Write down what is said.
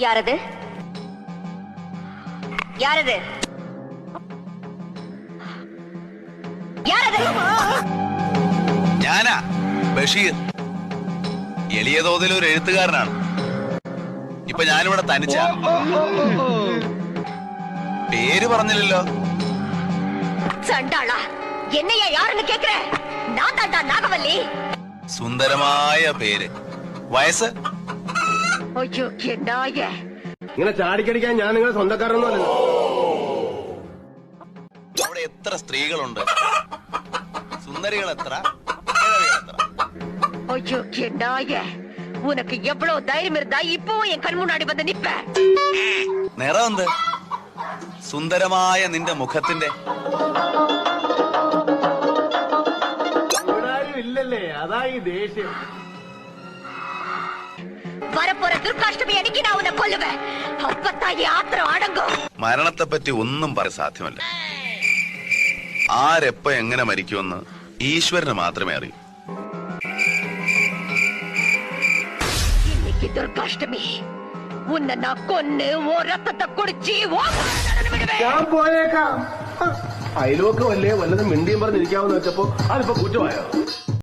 யாரது யாரது யாரது ഞാനാ ബഷീർ എളിയ തോതിൽ ഒരു എഴുത്തുകാരനാണ് ഇപ്പൊ ഞാനിവിടെ തനിച്ച പേര് പറഞ്ഞില്ലല്ലോ சண்டாளா என்னையா யாருன்னு கேக்குற நான் தாண்டா நாகவல்லி സുന്ദരമായ പേര് വയസ്സ് ஐயோ நாய ഇങ്ങനെ ചാടിക്കടിക്കാൻ ഞാൻ നിങ്ങളെ സ്വന്തക്കാരനൊന്നും അല്ലല്ലോ അവിടെ എത്ര സ്ത്രീകളുണ്ട് സുന്ദരികൾ എത്ര കിഴവികൾ എത്ര ஐயோ நாய உனக்கு எவ்வளவு தைரியம் இருந்தா இப்பவும் என் கண் முன்னாடி வந்து நிப்ப നിറം എന്ത് സുന്ദരമായ നിന്റെ മുഖത്തിന്റെ ഇവിടെ ആരും ഇല്ലല്ലേ അതാ ഈ ദേഷ്യം வரப்போற துர்காஷ்டமி அன்னைக்கு நான் உன்னை கொல்லுவேன் அப்பத்தான் என் ஆத்திரம் அடங்கும் മരണത്തെ പറ്റി ഒന്നും പറയാൻ സാധ്യമല്ല ആരെപ്പ എങ്ങനെ മരിക്കുമെന്ന് ഈശ്വരന് മാത്രമേ അറിയൂ இன்னைக்கு துர்காஷ்டமி உன்னை நான் கொன்னு ஓ ரத்தத்தை குடிச்சு ஓ மானத்தை விடுவேன் ഞാൻ പോയേക്കാം അയലോക്ക് വല്ലേ വല്ലതും മിണ്ടിയും പറഞ്ഞിരിക്കാമെന്ന് വെച്ചപ്പോ അതിപ്പോ കുറ്റമായോ